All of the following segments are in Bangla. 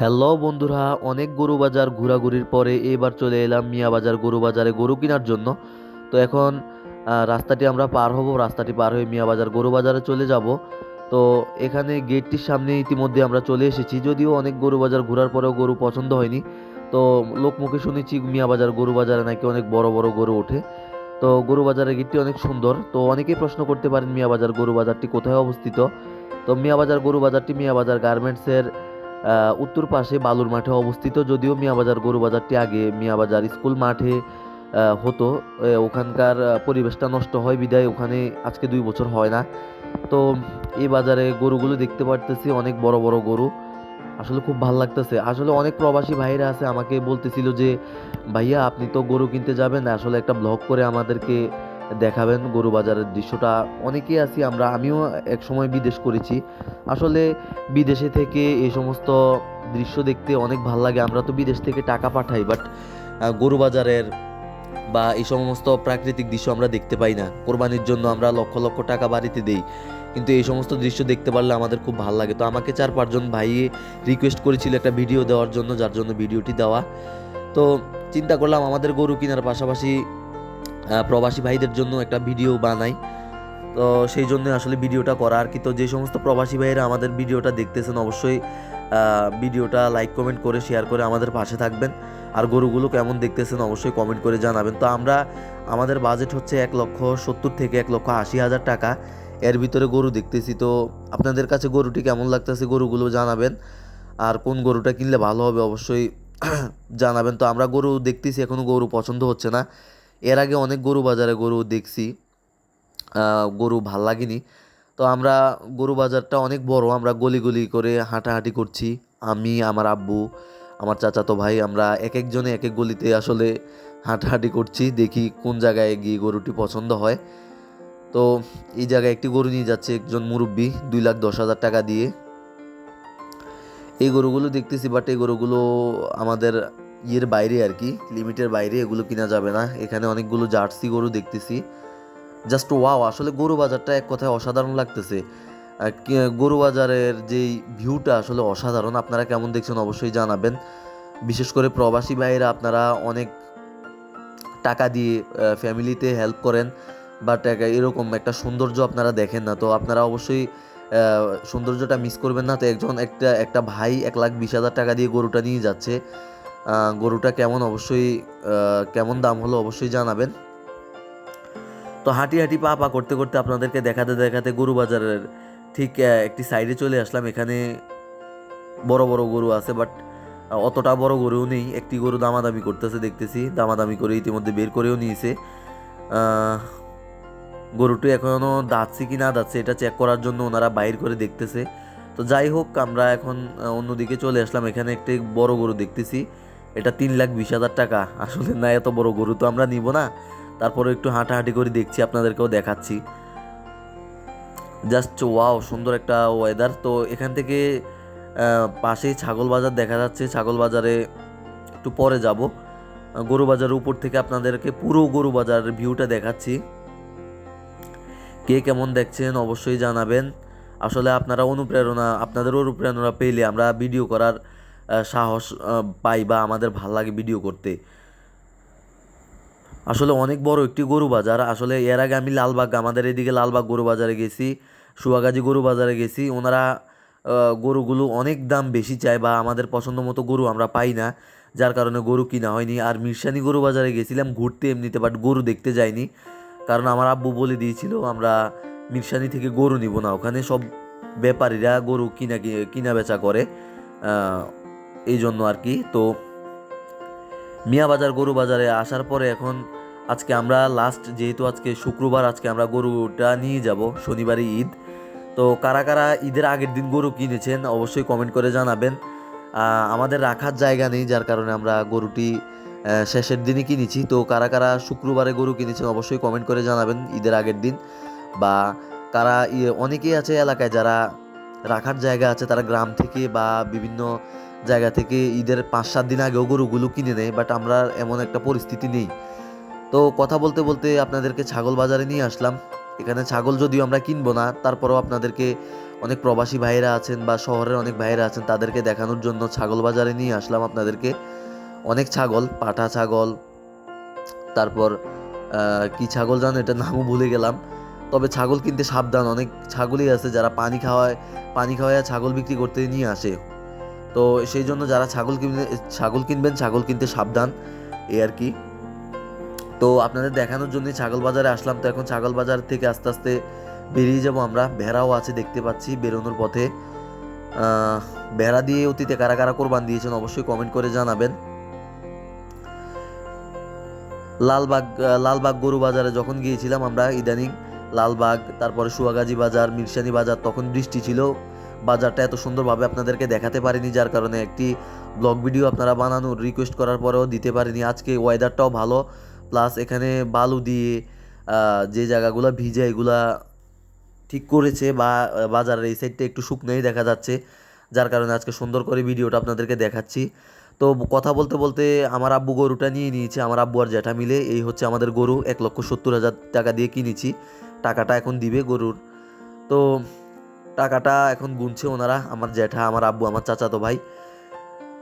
হ্যালো বন্ধুরা, অনেক গরু বাজার ঘোরাঘুরির পরে এবার চলে এলাম মিয়া বাজার গরু বাজারে গরু কেনার জন্য। তো এখন রাস্তাটি আমরা পার হব, রাস্তাটি পার হয়ে মিয়া বাজার গরু বাজারে চলে যাব। তো এখানে গেটটির সামনে ইতিমধ্যে আমরা চলে এসেছি, যদিও অনেক গরু বাজার ঘোরার পরেও গরু পছন্দ হয়নি। তো লোকমুখে শুনেছি মিয়া বাজার গরু বাজারে নাকি অনেক বড় বড় গরু ওঠে। তো গরু বাজারের গেটটি অনেক সুন্দর। তো অনেকেই প্রশ্ন করতে পারেন মিয়া বাজার গরু বাজারটি কোথায় অবস্থিত? তো মিয়া বাজার গরু বাজারটি মিয়া বাজার গার্মেন্টসের উত্তর পাশে বালুর মাঠে অবস্থিত, যদিও মিয়াবাজার গরু বাজারটি আগে মিয়াবাজার স্কুল মাঠে হতো। ওখানকার পরিবেশটা নষ্ট হয়, বিদায় ওখানে আজকে দুই বছর হয় না। তো এই বাজারে গরুগুলো দেখতে পারতেছি, অনেক বড় বড় গরু। আসলে খুব ভালো লাগতেছে। আসলে অনেক প্রবাসী ভাইরা আছে, আমাকে বলতেছিল যে, ভাইয়া, আপনি তো গরু কিনতে যাবেন আসলে একটা ব্লগ করে আমাদেরকে দেখাবেন গরু বাজারের দৃশ্যটা। অনেকেই আছি আমরা, আমিও এক সময় বিদেশ করেছি। আসলে বিদেশে থেকে এই সমস্ত দৃশ্য দেখতে অনেক ভালো লাগে। আমরা তো বিদেশ থেকে টাকা পাঠাই বাট গরু বাজারের বা এই সমস্ত প্রাকৃতিক দৃশ্য আমরা দেখতে পাই না। কোরবানির জন্য আমরা লক্ষ লক্ষ টাকা বাড়িতে দেই। কিন্তু এই সমস্ত দৃশ্য দেখতে পারলে আমাদের খুব ভালো লাগে। তো আমাকে চার পাঁচজন ভাই রিকোয়েস্ট করেছিল একটা ভিডিও দেওয়ার জন্য, যার জন্য ভিডিওটি দেওয়া। তো চিন্তা করলাম আমাদের গরু কেনার পাশাপাশি প্রবাসী ভাইদের জন্য একটা ভিডিও বানাই। তো সেই জন্য আসলে ভিডিওটা করা। আর কি, তো যে সমস্ত প্রবাসী ভাইয়েরা আমাদের ভিডিওটা দেখতেছেন, অবশ্যই ভিডিওটা লাইক কমেন্ট করে শেয়ার করে আমাদের পাশে থাকবেন। আর গরুগুলো কেমন দেখতেছেন অবশ্যই কমেন্ট করে জানাবেন। তো আমরা, আমাদের বাজেট হচ্ছে এক লক্ষ সত্তর থেকে এক লক্ষ আশি হাজার টাকা। এর ভিতরে গরু দেখতেছি। তো আপনাদের কাছে গরুটি কেমন লাগতেছে গরুগুলো জানাবেন। আর কোন গরুটা কিনলে ভালো হবে অবশ্যই জানাবেন। তো আমরা গরু দেখতেছি এখনও গরু পছন্দ হচ্ছে না। এর আগে অনেক গরু বাজারে গরু দেখছি গরু ভালো লাগেনি। তো আমরা গরু বাজারটা অনেক বড়, আমরা গলি গলি করে হাঁটাহাঁটি করছি। আমি, আমার আব্বু, আমার চাচাতো ভাই, আমরা এক একজনে এক এক গলিতে আসলে হাঁটাহাঁটি করছি, দেখি কোন জায়গায় গিয়ে গরুটি পছন্দ হয়। তো এই জায়গায় একটি গরু নিয়ে যাচ্ছে একজন মুরব্বী, দুই লাখ দশ হাজার টাকা দিয়ে। এই গরুগুলো দেখতেছি বাট এই গরুগুলো আমাদের ইয়ের বাইরে আর কি, লিমিটের বাইরে এগুলো কিনা যাবে না। এখানে অনেকগুলো জার্সি গরু দেখতেছি। জাস্ট ওয়াও আসলে গরু বাজারটা এক কথায় অসাধারণ লাগতেছে। গরু বাজারের যেই ভিউটা আসলে অসাধারণ। আপনারা কেমন দেখছেন অবশ্যই জানাবেন। বিশেষ করে প্রবাসী ভাইয়েরা, আপনারা অনেক টাকা দিয়ে ফ্যামিলিতে হেল্প করেন বাট এরকম একটা সৌন্দর্য আপনারা দেখেন না। তো আপনারা অবশ্যই সৌন্দর্যটা মিস করবেন না। তো একজন একটা একটা ভাই এক লাখ বিশ হাজার টাকা দিয়ে গরুটা নিয়ে যাচ্ছে। গরুটা কেমন? অবশ্যই কেমন দাম হলো অবশ্যই জানাবেন। তো হাঁটি হাঁটি পা পা করতে করতে আপনাদেরকে দেখাতে দেখাতে গরু বাজারের ঠিক একটি সাইডে চলে আসলাম। এখানে বড় বড় গরু আছে বাট অতটা বড় গরুও নেই। একটি গরু দামাদামি করতেছে দেখতেছি। দামাদামি করে ইতিমধ্যে বের করেও নিয়েছে। গরুটি এখনও দাঁতছে কি না দাঁতছে এটা চেক করার জন্য ওনারা বাইর করে দেখতেছে। তো যাই হোক, আমরা এখন অন্যদিকে চলে আসলাম। এখানে একটি বড় গরু দেখতেছি। এটা তিন লাখ বিশ হাজার টাকা। আসলে না, এত বড় গরু তো আমরা নিব না। তারপরে একটু হাঁটাহাঁটি করে দেখছি, আপনাদেরকেও দেখাচ্ছি। জাস্ট ওয়াও, সুন্দর একটা ওয়েদার তো এখান থেকে পাশেই ছাগল বাজার দেখা যাচ্ছে। ছাগল বাজারে একটু পরে যাব। গরু বাজারের উপর থেকে আপনাদেরকে পুরো গরু বাজারের ভিউটা দেখাচ্ছি। কে কেমন দেখছেন অবশ্যই জানাবেন। আসলে আপনারা অনুপ্রেরণা, আপনাদের অনুপ্রেরণা পেলে আমরা ভিডিও করার সাহস পাই বা আমাদের ভালো লাগে ভিডিও করতে। আসলে অনেক বড় একটি গরু বাজার। আসলে এর আগে আমি লালবাগ, আমাদের এদিকে লালবাগ গরু বাজারে গেছি, সুয়াগাজী গরু বাজারে গেছি। ওনারা গরুগুলো অনেক দাম বেশি চায় বা আমাদের পছন্দ মতো গরু আমরা পাই না, যার কারণে গরু কিনা হয়নি। আর মিরসানি গরু বাজারে গেছিলাম ঘুরতে এমনিতে বাট গরু দেখতে যাইনি। কারণ আমার আব্বু বলে দিয়েছিল, আমরা মিরসানি থেকে গরু নিব না, ওখানে সব ব্যাপারীরা গরু কিনা কিনা বেচা করে। এই জন্য আর কি। তো মিয়া বাজার, গরু বাজারে আসার পরে এখন আজকে আমরা লাস্ট যেহেতু আজকে শুক্রবার, আজকে আমরা গরুটা নিয়ে যাব শনিবারে ঈদ। তো কারা কারা ঈদের আগের দিন গরু কিনেছেন অবশ্যই কমেন্ট করে জানাবেন। আমাদের রাখার জায়গা নেই, যার কারণে আমরা গরুটি শেষের দিনই কিনেছি। তো কারা কারা শুক্রবারে গরু কিনেছেন অবশ্যই কমেন্ট করে জানাবেন ঈদের আগের দিন। বা কারা অনেকেই আছে এলাকায় যারা রাখার জায়গা আছে, তারা গ্রাম থেকে বা বিভিন্ন জায়গা থেকে ঈদের পাঁচ সাত দিন আগেও গরুগুলো কিনে নেয় বাট আমরা এমন একটা পরিস্থিতি নেই। তো কথা বলতে বলতে আপনাদেরকে ছাগল বাজারে নিয়ে আসলাম। এখানে ছাগল যদিও আমরা কিনবো না, তারপরেও আপনাদেরকে অনেক প্রবাসী ভাইয়েরা আছেন বা শহরের অনেক ভাইয়েরা আছেন, তাদেরকে দেখানোর জন্য ছাগল বাজারে নিয়ে আসলাম আপনাদেরকে। অনেক ছাগল পাঠা ছাগল, তারপর কি ছাগল জানো? এটা নামও ভুলে গেলাম। তবে ছাগল কিনতে সাবধান, অনেক ছাগলই আছে যারা পানি খাওয়ায় পানি খাওয়ায় ছাগল বিক্রি করতে নিয়ে আসে। তো সেই জন্য যারা ছাগল কিনবে, ছাগল কিনবেন, ছাগল কিনতে সাবধান, এই আর কি। তো আপনাদের দেখানোর জন্য ছাগল বাজারে আসলাম। তো এখন ছাগল বাজার থেকে আস্তে আস্তে বেরিয়ে যাব আমরা। ভেড়াও আছে, দেখতে পাচ্ছি, বেরোনোর পথে। ভেড়া দিয়ে অতীতে কারা কারা কোরবান দিয়েছেন অবশ্যই কমেন্ট করে জানাবেন। লালবাগ লালবাগ গরু বাজারে যখন গিয়েছিলাম আমরা, ইদানিং লালবাগ, তারপরে সুয়াগাজী বাজার, মিরসানি বাজার, তখন বৃষ্টি ছিল। বাজারটা এত সুন্দরভাবে আপনাদেরকে দেখাতে পারিনি, যার কারণে একটি ব্লগ ভিডিও আপনারা বানানোর রিকোয়েস্ট করার পরেও দিতে পারিনি। আজকে ওয়েদারটাও ভালো প্লাস এখানে বালু দিয়ে যে জায়গাগুলো ভিজে এগুলা ঠিক করেছে বা বাজারের এই সাইডটা একটু শুকনোই দেখা যাচ্ছে, যার কারণে আজকে সুন্দর করে ভিডিওটা আপনাদেরকে দেখাচ্ছি। তো কথা বলতে বলতে আমার আব্বু গরুটা নিয়ে নিয়েছে, আমার আব্বু আর জ্যাঠা মিলে। এই হচ্ছে আমাদের গরু, এক লক্ষ সত্তর হাজার টাকা দিয়ে কিনেছি, টাকাটা এখন দিবে গরুর। তো টাকাটা এখন গুনছে ওনারা, আমার জ্যাঠা, আমার আব্বু, আমার চাচাতো ভাই।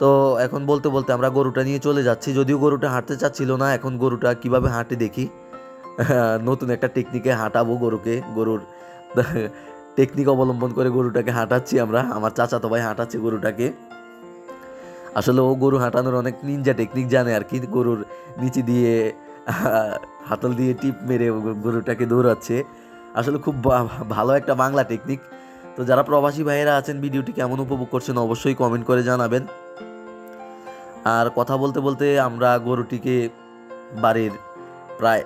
তো এখন বলতে বলতে আমরা গরুটা নিয়ে চলে যাচ্ছি, যদিও গরুটা হাঁটতে চাচ্ছিল না, এখন গরুটা কীভাবে হাঁটে দেখি। নতুন একটা টেকনিকে হাঁটাবো গরুকে, গরুর টেকনিক অবলম্বন করে গরুটাকে হাঁটাচ্ছি আমরা, আমার চাচাতো ভাই হাঁটাচ্ছে গরুটাকে। আসলে ও গরু হাঁটানোর অনেক নিনজা টেকনিক জানে আর কি, গরুর নিচে দিয়ে, হাতল দিয়ে টিপ মেরে গরুটাকে দৌড়াচ্ছে। আসলে খুব ভালো একটা বাংলা টেকনিক তো যারা প্রবাসী ভাইয়েরা আছেন, ভিডিওটি কেমন উপভোগ করছেন অবশ্যই কমেন্ট করে জানাবেন। আর কথা বলতে বলতে আমরা গরুটিকে বাড়ির প্রায়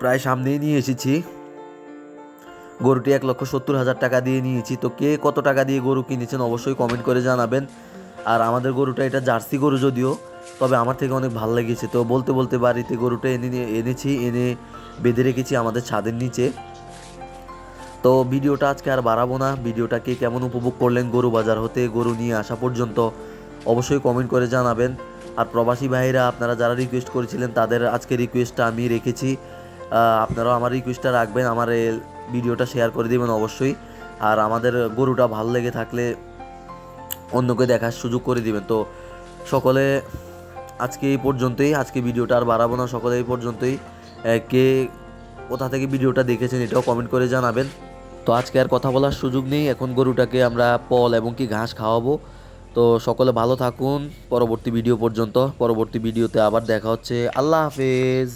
প্রায় সামনেই নিয়ে এসেছি। গরুটি এক লক্ষ সত্তর হাজার টাকা দিয়ে নিয়েছি। তো কে কত টাকা দিয়ে গরু কিনেছেন অবশ্যই কমেন্ট করে জানাবেন। আর আমাদের গরুটা এটা জার্সি গরু যদিও, তবে আমার থেকে অনেক ভালো লেগেছে। তো বলতে বলতে বাড়িতে গরুটা এনে এনেছি, এনে বেঁধে রেখেছি আমাদের ছাদের নিচে। তো ভিডিওটা আজকে আর বাড়াবো না। ভিডিওটাকে কেমন উপভোগ করলেন গরু বাজার হতে, গরু নিয়ে আসা পর্যন্ত অবশ্যই কমেন্ট করে জানাবেন। আর প্রবাসী ভাইরা আপনারা যারা রিকোয়েস্ট করেছিলেন, তাদের আজকে রিকোয়েস্টটা আমি রেখেছি। আপনারাও আমার রিকোয়েস্টটা রাখবেন, আমার ভিডিওটা শেয়ার করে দেবেন অবশ্যই। আর আমাদের গরুটা ভালো লেগে থাকলে অন্যকে দেখার সুযোগ করে দিবেন। তো সকলে আজকে এই পর্যন্তই। আজকে ভিডিওটা আর বাড়াবো না, সকলে এই পর্যন্তই। কে কোথা থেকে ভিডিওটা দেখেছেন এটাও কমেন্ট করে জানাবেন। তো আজকে আর কথা বলার সুযোগ নেই। এখন গরুটাকে আমরা পল এবং কি ঘাস খাওয়াবো। তো সকলে ভালো থাকুন। পরবর্তী ভিডিও পর্যন্ত। পরবর্তী ভিডিওতে আবার দেখা হচ্ছে। আল্লাহ হাফেজ।